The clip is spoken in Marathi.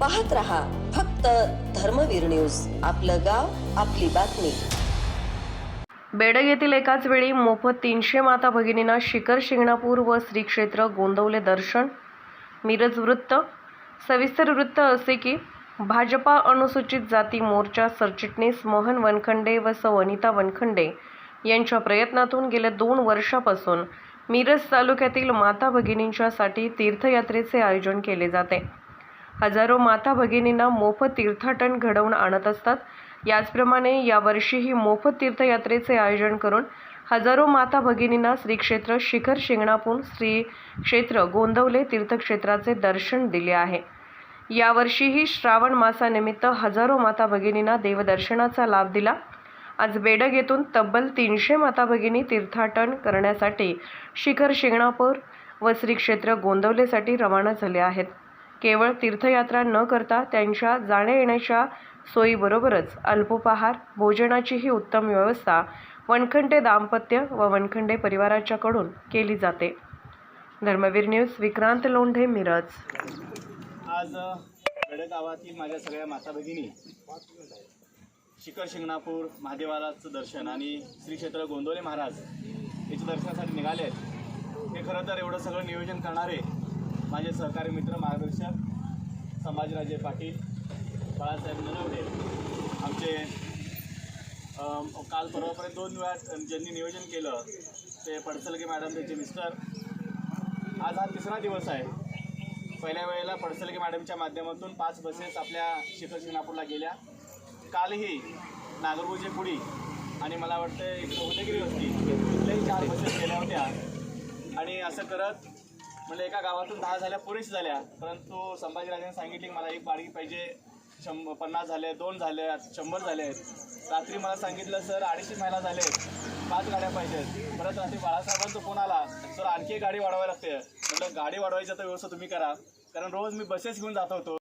पाहत रहा फक्त धर्मवीर न्यूज. आपलं गाव आपली बातमी. बेडग येथील एकाच वेळी मोफत तीनशे माता भगिनींना शिखर शिंगणापूर व श्री क्षेत्र गोंदवले दर्शन. मिरज वृत्त. सविस्तर वृत्त असे की भाजपा अनुसूचित जाती मोर्चा सरचिटणीस मोहन वनखंडे व सौ अनिता वनखंडे यांच्या प्रयत्नातून गेल्या दोन वर्षापासून मिरज तालुक्यातील माता भगिनींच्यासाठी तीर्थयात्रेचे आयोजन केले जाते. हजारो माता भगिनींना मोफत तीर्थाटन घडवून आणत असतात. याचप्रमाणे यावर्षीही मोफत तीर्थयात्रेचे आयोजन करून हजारो माता भगिनींना श्री क्षेत्र शिखर शिंगणापूर श्री क्षेत्र गोंदवले तीर्थक्षेत्राचे दर्शन दिले आहे. यावर्षीही श्रावण मासानिमित्त हजारो माता भगिनींना देवदर्शनाचा लाभ दिला. आज बेडग येथून तब्बल तीनशे माता भगिनी तीर्थाटन करण्यासाठी शिखर शिंगणापूर व श्री क्षेत्र गोंदवलेसाठी रवाना झाले आहेत. केवळ तीर्थयात्रा न करता त्यांच्या जाण्या येण्याच्या सोयीबरोबरच अल्पोपहार भोजनाचीही उत्तम व्यवस्था वनखंडे दाम्पत्य व वनखंडे परिवाराच्याकडून केली जाते. धर्मवीर न्यूज विक्रांत लोंढे मिरज. आज गावातील माझ्या सगळ्या माता भगिनी शिखर शिंगणापूर महादेवालाचं दर्शन आणि श्री क्षेत्र गोंदवले महाराज याच्या दर्शनासाठी निघाले आहेत. हे खरं तर एवढं सगळं नियोजन करणारे माझे सहकारी मित्र मार्गदर्शक संभाजीराजे पाटील बाळासाहेब नरवडे आमचे काल परवापर्यंत दोन वेळा ज्यांनी नियोजन केलं ते पडसलगे मॅडम त्यांचे मिस्टर. आज हा तिसरा दिवस आहे. पहिल्या वेळेला पडसलगे मॅडमच्या माध्यमातून पाच बसेस आपल्या शिखर शिंगणापूरला गेल्या. कालही नागरगोजे पुडी आणि मला वाटतं एक उदयगिरी होती तिथल्याही चार बसेस गेल्या होत्या. आणि असं करत म्हणजे एका गावातून दहा झाल्या पुरेशी झाल्या. परंतु संभाजीराजांनी सांगितले की मला एक बाळगी पाहिजे शंभ पन्नास झाले दोन झाले शंभर झाले आहेत. रात्री मला सांगितलं सर अडीचशे महिला झाले पाच गाड्या पाहिजेत. परत रात्री बाळासाहेबांचा फोन आला सर आणखी गाडी वाढवावी लागते. म्हटलं गाडी वाढवायची तर व्यवस्था तुम्ही करा. कारण रोज मी बसेस घेऊन जात होतो.